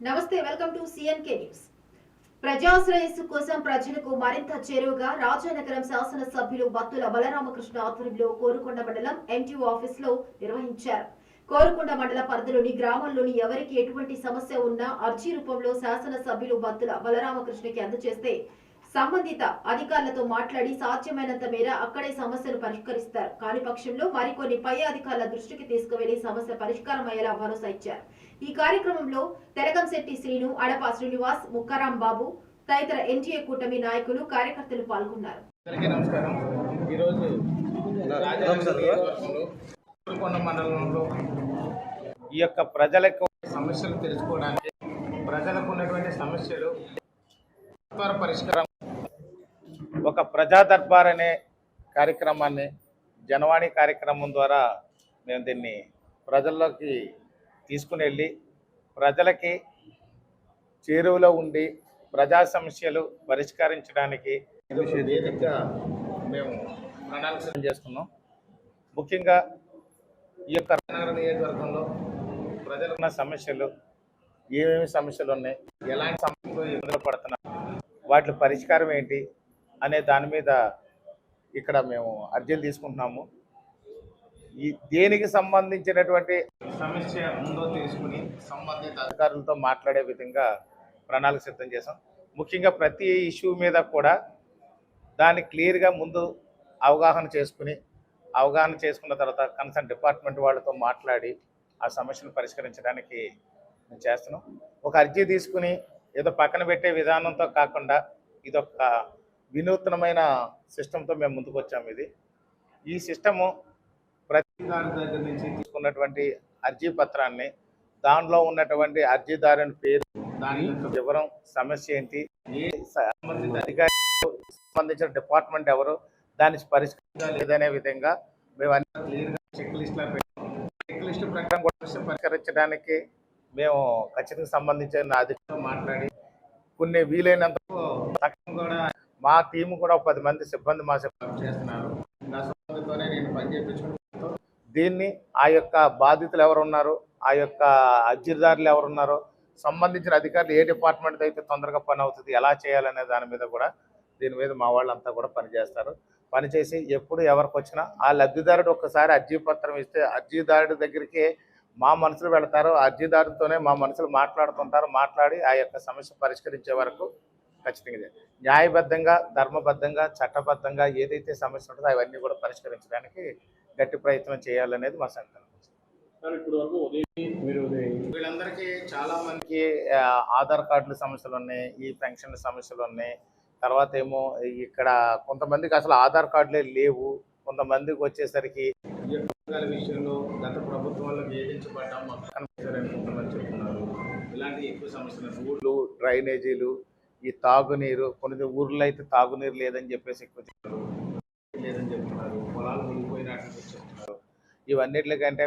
నమస్తే welcome to CNK news ప్రజాశ్రేయస్సు కోసం ప్రజలకు మరింత చేరువగా రాజానగరం శాసనసభ్యులు బత్తుల బలరామకృష్ణ ఆధ్వర్యంలో కోరుకొండ మండలం ఎంటీఓ ఆఫీస్లో నిర్వహించారు. కోరుకొండ మండల పరిధిలోని గ్రామాల్లోని ఎవరికి ఎటువంటి సమస్య ఉన్నా అర్జీ రూపంలో శాసనసభ్యులు బత్తుల బలరామకృష్ణకి అందజేస్తే సంబంధిత అధికారులతో మాట్లాడి సాధ్యమైనంత మేర అక్కడే సమస్యను పరిష్కరిస్తారు. కాని పక్షంలో మరికొన్ని పై అధికారుల దృష్టికి తీసుకువెళ్ళి సమస్య పరిష్కారం అయ్యేలా భరోసా ఇచ్చారు. ఈ కార్యక్రమంలో తెలకంశెట్టి శ్రీను అడప శ్రీనివాస్ ముక్కారాం బాబు తదితర ఎన్టీఏ కూటమి నాయకులు కార్యకర్తలు పాల్గొన్నారు. నమస్కారం. ఈరోజు మండలంలో ఈ యొక్క ప్రజలకు సమస్యలు తెలుసుకోవడానికి ప్రజలకు ఉన్నటువంటి సమస్యలు పరిష్కారం ఒక ప్రజా దర్బార్ అనే కార్యక్రమాన్ని జనవాణి కార్యక్రమం ద్వారా మేము దీన్ని ప్రజల్లోకి తీసుకుని వెళ్ళి ప్రజలకి చేరువలో ఉండి ప్రజా సమస్యలు పరిష్కరించడానికి వేదికగా మేము ప్రణాళిక చేస్తున్నాం. చేసుకున్నాం ముఖ్యంగా ఈ యొక్క రాజనగరం నియోజకవర్గంలో ప్రజలున్న సమస్యలు ఏమేమి సమస్యలు ఉన్నాయి ఎలాంటి సమస్యలు ఇబ్బందులు పడుతున్నారు వాటి పరిష్కారం ఏంటి అనే దాని మీద ఇక్కడ మేము అర్జీలు తీసుకుంటున్నాము. ఈ దేనికి సంబంధించినటువంటి సమస్య ఉందో తీసుకుని సంబంధిత అధికారులతో మాట్లాడే విధంగా ప్రణాళిక సిద్ధం చేసాం ముఖ్యంగా ప్రతి ఇష్యూ మీద కూడా దాన్ని క్లియర్గా ముందు అవగాహన చేసుకుని అవగాహన చేసుకున్న తర్వాత కన్సర్న్ డిపార్ట్మెంట్ వాళ్ళతో మాట్లాడి ఆ సమస్యను పరిష్కరించడానికి మేము చేస్తున్నాం. ఒక అర్జీ తీసుకుని ఏదో పక్కన పెట్టే విధానంతో కాకుండా ఇదొక వినూత్నమైన సిస్టంతో మేము ముందుకు వచ్చాము ఇది. ఈ సిస్టము ప్రతి దాని దగ్గర నుంచి తీసుకున్నటువంటి అర్జీ పత్రాన్ని దానిలో ఉన్నటువంటి అర్జీదారుని పేరు దాని యొక్క వివరం సమస్య ఏంటి ఏ సంబంధిత అధికారి సంబంధించిన డిపార్ట్మెంట్ ఎవరు దాన్ని పరిష్కరించాలి లేదనే విధంగా మేము అన్ని క్లియర్గా చెక్ లిస్ట్లో చెక్ లిస్ట్ ప్రకారం కూడా పరిష్కరించడానికి మేము ఖచ్చితంగా సంబంధించిన అధికారులు మాట్లాడి కొన్ని వీలైనంత కూడా మా టీం కూడా ఒక పది మంది సిబ్బంది మా సిబ్బంది చేస్తున్నారు. నేను పని చేయించుకుంటూ దీన్ని ఆ యొక్క బాధితులు ఎవరు ఉన్నారు ఆ యొక్క అర్జీదారులు ఎవరు ఉన్నారో సంబంధించిన అధికారులు ఏ డిపార్ట్మెంట్ అయితే తొందరగా పని అవుతుంది ఎలా చేయాలనే దాని మీద కూడా దీని మీద మా వాళ్ళంతా కూడా పనిచేస్తారు పనిచేసి ఎప్పుడు ఎవరికి వచ్చినా ఆ లబ్ధిదారుడు ఒక్కసారి అర్జీ పత్రం ఇస్తే అర్జీదారుడి దగ్గరికి మా మనుషులు వెళతారు అర్జీదారుతోనే మా మనుషులు మాట్లాడుతుంటారు మాట్లాడి ఆ యొక్క సమస్య పరిష్కరించే వరకు ఖచ్చితంగా. న్యాయబద్ధంగా ధర్మబద్ధంగా చట్టబద్ధంగా ఏదైతే సమస్య ఉంటుందో అవన్నీ కూడా పరిష్కరించడానికి గట్టి ప్రయత్నం చేయాలనేది మా సంకల్పం. వీళ్ళందరికీ చాలా మందికి ఆధార్ కార్డుల సమస్యలు ఉన్నాయి ఈ పెన్షన్ సమస్యలు ఉన్నాయి. తర్వాత ఏమో ఇక్కడ కొంతమందికి అసలు ఆధార్ కార్డులే లేవు. కొంతమందికి వచ్చేసరికి విషయంలో గత ప్రభుత్వంలో వేధించబడ్డాం కొంతమంది చెప్తున్నారు. ఇలాంటి ఎక్కువ సమస్యలు ఊళ్ళు డ్రైనేజీలు ఈ తాగునీరు కొన్ని ఊర్లో అయితే తాగునీరు లేదని చెప్పేసి ఎక్కువ లేదని చెప్తున్నారు పొలాలు మునిగిపోయినట్టు చెప్తున్నారు ఇవన్నిటికంటే